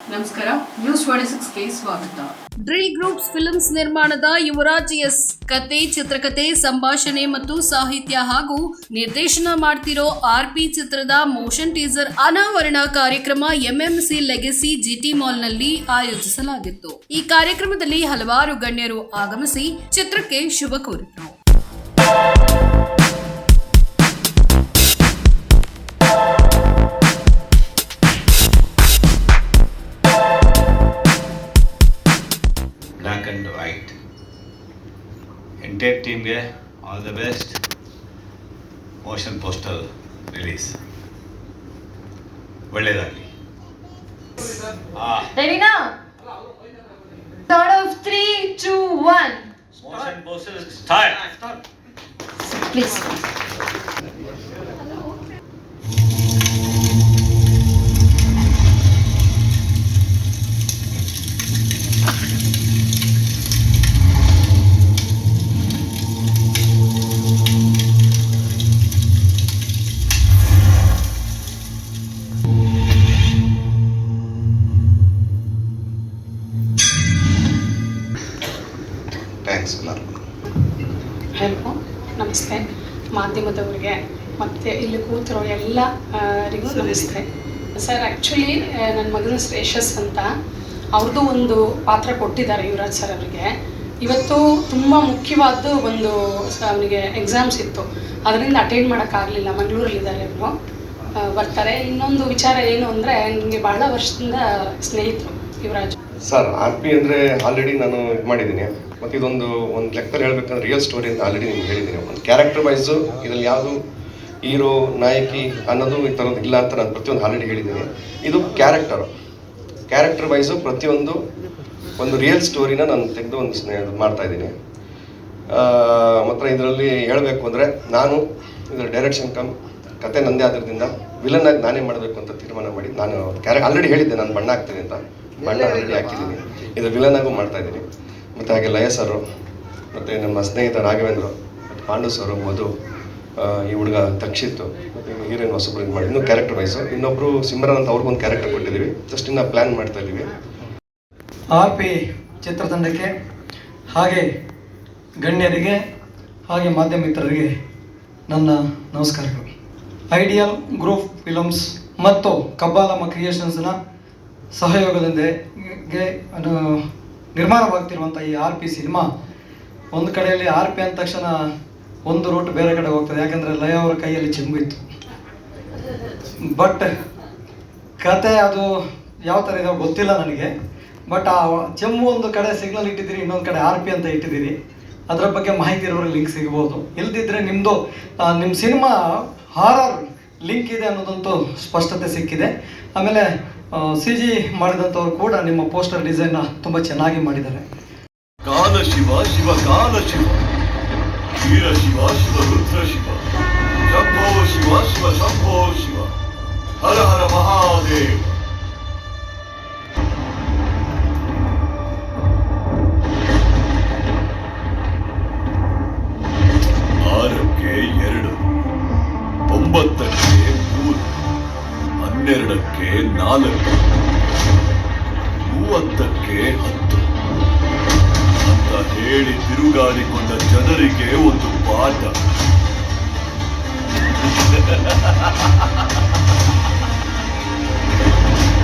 ನಮಸ್ಕಾರ ನ್ಯೂಸ್ ಸಿಕ್ಸ್ಗೆ ಸ್ವಾಗತ. Drill groups films ನಿರ್ಮಾಣದ ಯುವರಾಜ್ ಎಸ್. ಕತೆ, ಚಿತ್ರಕತೆ, ಸಂಭಾಷಣೆ ಮತ್ತು ಸಾಹಿತ್ಯ ಹಾಗೂ ನಿರ್ದೇಶನ ಮಾಡ್ತಿರೋ ಆರ್ ಪಿ ಚಿತ್ರದ ಮೋಷನ್ ಟೀಸರ್ ಅನಾವರಣ ಕಾರ್ಯಕ್ರಮ ಎಂಎಂಸಿ ಲೆಗೆಸಿ ಜಿಟಿ ಮಾಲ್ನಲ್ಲಿ ಆಯೋಜಿಸಲಾಗಿತ್ತು. ಈ ಕಾರ್ಯಕ್ರಮದಲ್ಲಿ ಹಲವಾರು ಗಣ್ಯರು ಆಗಮಿಸಿ ಚಿತ್ರಕ್ಕೆ ಶುಭ ಕೋರಿದರು. ಎಂಟೈರ್ ಟೀಮ್ಗೆ all the best motion poster release ಒಳ್ಳೆಯದಾಗಲಿ ರೆಡಿನಾ Count of three, two, one. Motion poster start Please. help ನಮಸ್ತೆ. ಮಾಧ್ಯಮದವರಿಗೆ, ಮತ್ತು ಇಲ್ಲಿ ಕೂತಿರೋ ಎಲ್ಲರಿಗೂ ನಮಸ್ತೆ. ಸರ್ ಆ್ಯಕ್ಚುಲಿ ನನ್ನ ಮಗನ ಶ್ರೇಷಸ್ ಅಂತ ಅವ್ರದ್ದು ಒಂದು ಪಾತ್ರ ಕೊಟ್ಟಿದ್ದಾರೆ ಯುವರಾಜ್ ಸರ್ ಅವರಿಗೆ. ಇವತ್ತು ತುಂಬ ಮುಖ್ಯವಾದ ಒಂದು ಅವನಿಗೆ ಎಕ್ಸಾಮ್ಸ್ ಇತ್ತು. ಅದರಿಂದ ಅಟೆಂಡ್ ಮಾಡೋಕ್ಕಾಗಲಿಲ್ಲ ಮಂಗಳೂರಲ್ಲಿದ್ದಾರೆ ಅವರು. ಬರ್ತಾರೆ. ಇನ್ನೊಂದು ವಿಚಾರ ಏನು ಅಂದರೆ ನನಗೆ ಬಹಳ ವರ್ಷದಿಂದ ಸ್ನೇಹಿತರು ಯುವರಾಜ್. ಸರ್, ಆರ್ ಪಿ ಅಂದರೆ ಆಲ್ರೆಡಿ ನಾನು ಇದು ಮಾಡಿದ್ದೀನಿ. ಮತ್ತು ಇದೊಂದು ಒಂದು ಲೆಕ್ಕದಲ್ಲಿ ಹೇಳ್ಬೇಕಂದ್ರೆ ರಿಯಲ್ ಸ್ಟೋರಿ ಅಂತ ಆಲ್ರೆಡಿ ನಿಮ್ಗೆ ಹೇಳಿದ್ದೀನಿ. ಒಂದು ಕ್ಯಾರೆಕ್ಟರ್ ವೈಸು ಇದರಲ್ಲಿ ಯಾವುದು ಹೀರೋ ನಾಯಕಿ ಅನ್ನೋದು ಈ ಥರದ್ದು ಇಲ್ಲ ಅಂತ ನಾನು ಪ್ರತಿಯೊಂದು ಆಲ್ರೆಡಿ ಹೇಳಿದ್ದೀನಿ. ಇದು ಕ್ಯಾರೆಕ್ಟರು ಕ್ಯಾರೆಕ್ಟರ್ ವೈಸು ಪ್ರತಿಯೊಂದು ಒಂದು ರಿಯಲ್ ಸ್ಟೋರಿನ ನಾನು ತೆಗೆದು ಒಂದು ಮಾಡ್ತಾ ಇದ್ದೀನಿ. ಮಾತ್ರ ಇದರಲ್ಲಿ ಹೇಳಬೇಕು ಅಂದರೆ ನಾನು ಇದರ ಡೈರೆಕ್ಷನ್ ಕಮ್ ಕತೆ ನಂದೇ ಆದ್ರಿಂದ ವಿಲನ್ ಆಗಿ ನಾನೇ ಮಾಡಬೇಕು ಅಂತ ತೀರ್ಮಾನ ಮಾಡಿ ನಾನು ಕ್ಯಾರೆ ಆಲ್ರೆಡಿ ಹೇಳಿದ್ದೆ ನಾನು ಬಣ್ಣ ಹಾಕ್ತೀನಿ ಅಂತ. ಬಣ್ಣ ಆಲ್ರೆಡಿ ಹಾಕಿದ್ದೀನಿ. ಇದು ವಿಲನ್ನಾಗೂ ಆಗು ಮಾಡ್ತಾ ಇದ್ದೀನಿ. ಮತ್ತು ಹಾಗೆ ಲಯ ಸರು, ಮತ್ತು ನಮ್ಮ ಸ್ನೇಹಿತ ರಾಘವೇಂದ್ರ ಮತ್ತು ಪಾಂಡು ಸರು, ಮಧು ಈ ಹುಡುಗ ತಕ್ಷಿತ್ತು ಮತ್ತು ಹೀರೋಯಿನ್ ಹೊಸಬ್ರು ಇದು ಮಾಡಿ ಇನ್ನೂ ಕ್ಯಾರೆಕ್ಟರ್ ವೈಸು ಇನ್ನೊಬ್ಬರು ಸಿಮ್ರನ್ ಅಂತ ಅವ್ರಿಗೊಂದು ಕ್ಯಾರೆಕ್ಟರ್ ಕೊಟ್ಟಿದ್ದೀವಿ. ಜಸ್ಟ್ ಇನ್ನು ಪ್ಲ್ಯಾನ್ ಮಾಡ್ತಾ ಇದ್ದೀವಿ. ಆರ್ ಪಿ ಚಿತ್ರತಂಡಕ್ಕೆ, ಹಾಗೆ ಗಣ್ಯರಿಗೆ, ಹಾಗೆ ಮಾಧ್ಯಮ ಮಿತ್ರರಿಗೆ ನನ್ನ ನಮಸ್ಕಾರಗಳು. ಐಡಿಯಲ್ ಗ್ರೂಪ್ ಫಿಲಮ್ಸ್ ಮತ್ತು ಕಬ್ಬಾಲಮ್ಮ ಕ್ರಿಯೇಷನ್ಸ್ನ ಸಹಯೋಗದೊಂದಿಗೆ ನಿರ್ಮಾಣವಾಗ್ತಿರುವಂಥ ಈ ಆರ್ ಪಿ ಸಿನಿಮಾ, ಒಂದು ಕಡೆಯಲ್ಲಿ ಆರ್ ಪಿ ಅಂದ ತಕ್ಷಣ ಒಂದು ರೂಟ್ ಬೇರೆ ಕಡೆ ಹೋಗ್ತದೆ. ಯಾಕಂದರೆ ಲಯ ಅವರ ಕೈಯಲ್ಲಿ ಚಿಂಬು ಇತ್ತು. ಬಟ್ ಕತೆ ಅದು ಯಾವ ಥರ ಇದೆ ಗೊತ್ತಿಲ್ಲ ನನಗೆ. ಬಟ್ ಆ ಚೆಮ್ಮು ಒಂದು ಕಡೆ ಸಿಗ್ನಲ್ ಇಟ್ಟಿದ್ದೀರಿ, ಇನ್ನೊಂದು ಕಡೆ ಆರ್ ಪಿ ಅಂತ ಇಟ್ಟಿದ್ದೀರಿ. ಅದರ ಬಗ್ಗೆ ಮಾಹಿತಿ ಇರೋರಿಗೆ ಲಿಂಕ್ ಸಿಗ್ಬೋದು. ಇಲ್ದಿದ್ರೆ ನಿಮ್ಮದು ನಿಮ್ಮ ಸಿನಿಮಾ ಹಾರರ್ ಲಿಂಕ್ ಇದೆ ಅನ್ನೋದಂತೂ ಸ್ಪಷ್ಟತೆ ಸಿಕ್ಕಿದೆ. ಆಮೇಲೆ ಸಿ ಜಿ ಮಾಡಿದಂಥವ್ರು ಕೂಡ ನಿಮ್ಮ ಪೋಸ್ಟರ್ ಡಿಸೈನ್ನ ತುಂಬ ಚೆನ್ನಾಗಿ ಮಾಡಿದ್ದಾರೆ. ಕಾಲ ಶಿವ ಶಿವ ಕಾಲ ಶಿವ. ವೀರ ಶಿವ ಶಿವ ಶಿವ. ಶಿವ ಶಿವ ಶಿವ. ಹರ ಹರ ಮಹಾದೇವ. ಹನ್ನೆರಡಕ್ಕೆ ನಾಲ್ಕು, ಮೂವತ್ತಕ್ಕೆ ಹತ್ತು. ಅಂತ ಹೇಳಿ ತಿರುಗಾಡಿಕೊಂಡ ಜನರಿಗೆ ಒಂದು ಪಾಠ.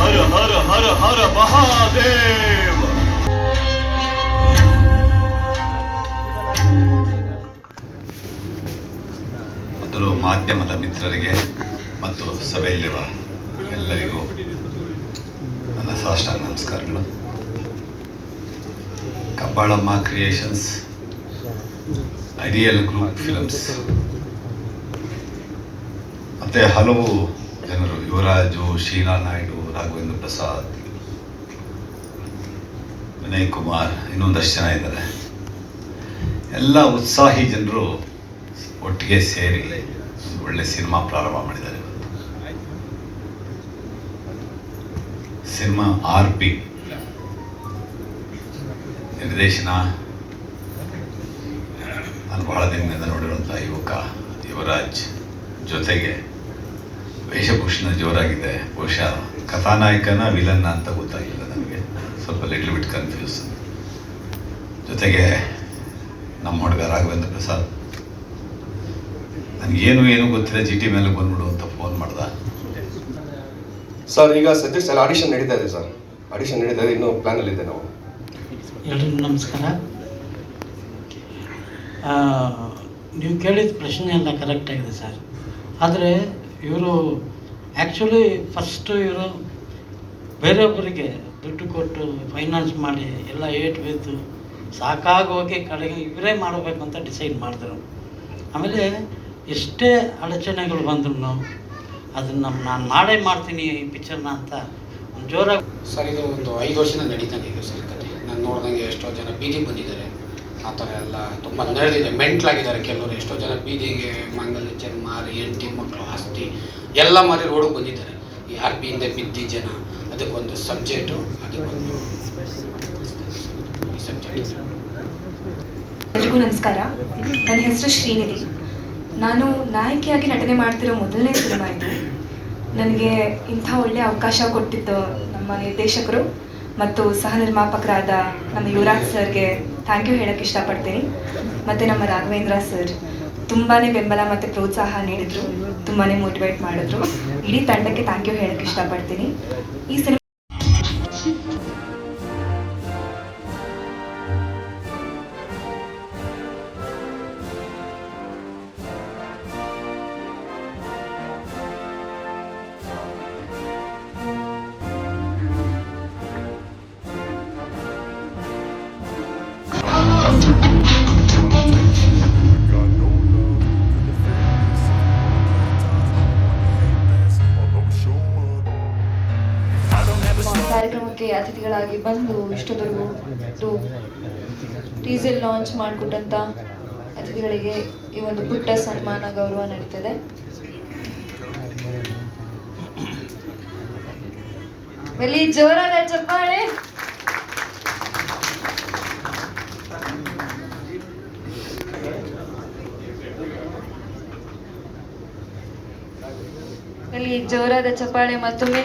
ಹರ ಹರ ಹರ ಹರ, ಮಹಾದೇವ. ಮಾಧ್ಯಮದ ಮಿತ್ರರಿಗೆ ಮತ್ತು ಸಭೆಯಲ್ಲಿರುವ ಎಲ್ಲರಿಗೂ ನನ್ನ ಸಾಷ್ಟಾಂಗ ನಮಸ್ಕಾರಗಳು. Kabbalamma creations ideal group films ಮತ್ತು ಹಲವು ಜನರು, ಯುವರಾಜು, ಶೀಲಾ ನಾಯ್ಡು, ರಾಘವೇಂದ್ರ ಪ್ರಸಾದ್, ವಿನಯ್ ಕುಮಾರ್, ಇನ್ನೊಂದಷ್ಟು ಜನ ಇದ್ದಾರೆ. ಎಲ್ಲ ಉತ್ಸಾಹಿ ಜನರು ಒಟ್ಟಿಗೆ ಸೇರಿ ಒಳ್ಳೆ ಸಿನಿಮಾ ಪ್ರಾರಂಭ ಮಾಡಿದ್ದಾರೆ. Cinema R P. ನಿರ್ದೇಶನ. ನಾನು ಬಹಳ ದಿನದಿಂದ ನೋಡಿರುವಂಥ ಯುವಕ ಯುವರಾಜ್ ಜೊತೆಗೆ ವೇಷಭೂಷಣ ಜೋರಾಗಿದೆ. ಬಹುಶಃ ಕಥಾನಾಯಕನ ವಿಲನ್ನ ಅಂತ ಗೊತ್ತಾಗಿಲ್ಲ ನನಗೆ. ಸ್ವಲ್ಪ ಲಿಟ್ಲ್ ಬಿಟ್ ಕನ್ಫ್ಯೂಸ್ ಜೊತೆಗೆ ನಮ್ಮ ಹುಡುಗ ರಾಘವೇಂದ್ರ ಪ್ರಸಾದ್. ನನಗೇನು ಏನು ಗೊತ್ತಿಲ್ಲ. ಜಿ ಟಿ ಮೇಲೆ ಬಂದ್ಬಿಡು ಅಂತ ಫೋನ್ ಮಾಡ್ದ. ಸರ್ ಈಗ ಸದ್ಯಕ್ಕೆ ಸರ್ ಆಡಿಷನ್ ನಡೀತಾ ಇದೆ ಸರ್ ಆಡಿಷನ್ ನಡೀತಾ ಇದೆ, ಇನ್ನೂ ಪ್ಲ್ಯಾನಲ್ಲಿದೆ ನಾವು. ಎಲ್ರಿಗೂ ನಮಸ್ಕಾರ. ನೀವು ಕೇಳಿದ ಪ್ರಶ್ನೆ ಎಲ್ಲ ಕರೆಕ್ಟಾಗಿದೆ ಸರ್ ಆದರೆ ಇವರು ಆ್ಯಕ್ಚುಲಿ ಫಸ್ಟು ಇವರು ಬೇರೆಯೊಬ್ಬರಿಗೆ ದುಡ್ಡು ಕೊಟ್ಟು ಫೈನಾನ್ಸ್ ಮಾಡಿ ಎಲ್ಲ ಏಟ್ ಬಿದ್ದು ಸಾಕಾಗೋಗಿ ಕಡೆಗೆ ಇವರೇ ಮಾಡಬೇಕು ಅಂತ ಡಿಸೈಡ್ ಮಾಡಿದ್ರು. ಆಮೇಲೆ ಎಷ್ಟೇ ಅಡಚಣೆಗಳು ಬಂದ್ರು ಅದನ್ನು ನಾನು ನಾಳೆ ಮಾಡ್ತೀನಿ ಈ ಪಿಕ್ಚರ್ನ ಅಂತ ಒಂದು ಜೋರಾಗಿ ಸರ್ ಇದು ಒಂದು ಐದು ವರ್ಷದಿಂದ ನಡೀತಾನೆ ಇದೆ ಸರ್ ಕತೆ ನಾನು ನೋಡ್ದಂಗೆ ಎಷ್ಟೋ ಜನ ಬೀದಿಗೆ ಬಂದಿದ್ದಾರೆ. ಆ ಥರ ಎಲ್ಲ ತುಂಬ ನಡೆದಿದೆ. ಮೆಂಟ್ಲಾಗಿದ್ದಾರೆ ಕೆಲವರು. ಎಷ್ಟೋ ಜನ ಬೀದಿಗೆ ಮಂಗಲ್ ಮಾರಿ ಹೆಂಡತಿ ಮಕ್ಕಳು ಆಸ್ತಿ ಎಲ್ಲ ಮಾರಿ ರೋಡಿಗೆ ಬಂದಿದ್ದಾರೆ. ಈ ಆರ್ ಪಿ ಹಿಂದೆ ಬಿದ್ದಿ ಜನ ಅದಕ್ಕೊಂದು ಸಬ್ಜೆಕ್ಟು ಅದಕ್ಕೊಂದು ಸಬ್ಜೆಕ್ಟ್ ಎಲ್ರಿಗೂ ನಮಸ್ಕಾರ. ನನ್ನ ಹೆಸರು ಶ್ರೀನಿಧಿ. ನಾನು ನಾಯಕಿಯಾಗಿ ನಟನೆ ಮಾಡ್ತಿರೋ ಮೊದಲನೇ ಸಿನಿಮಾ ಇದು. ನನಗೆ ಇಂಥ ಒಳ್ಳೆಯ ಅವಕಾಶ ಕೊಟ್ಟಿದ್ದು ನಮ್ಮ ನಿರ್ದೇಶಕರು ಮತ್ತು ಸಹ ನಿರ್ಮಾಪಕರಾದ ನಮ್ಮ ಯುವರಾಜ್ ಸರ್ಗೆ ಥ್ಯಾಂಕ್ ಯು ಹೇಳಕ್ಕೆ ಇಷ್ಟಪಡ್ತೀನಿ. ಮತ್ತು ನಮ್ಮ ರಾಘವೇಂದ್ರ ಸರ್ ತುಂಬಾ ಬೆಂಬಲ ಮತ್ತು ಪ್ರೋತ್ಸಾಹ ನೀಡಿದ್ರು. ತುಂಬಾ ಮೋಟಿವೇಟ್ ಮಾಡಿದ್ರು. ಇಡೀ ತಂಡಕ್ಕೆ ಥ್ಯಾಂಕ್ ಯು ಹೇಳಕ್ಕೆ ಇಷ್ಟಪಡ್ತೀನಿ. ಈ ಸಿನಿಮಾ ಕಾರ್ಯಕ್ರಮಕ್ಕೆ ಅತಿಥಿಗಳಾಗಿ ಬಂದು ಇಷ್ಟೊತ್ತರೆಗೂ ಟೀಸರ್ ಲಾಂಚ್ ಮಾಡಿಕೊಟ್ಟಂತ ಅತಿಥಿಗಳಿಗೆ ಈ ಒಂದು ಪುಟ್ಟ ಸನ್ಮಾನ, ಗೌರವ ನಡೀತದೆ. ಇಲ್ಲಿ ಜೋರಾದ ಚಪ್ಪಾಳೆ. ಇಲ್ಲಿ ಜೋರಾದ ಚಪ್ಪಾಳೆ ಮತ್ತೊಮ್ಮೆ.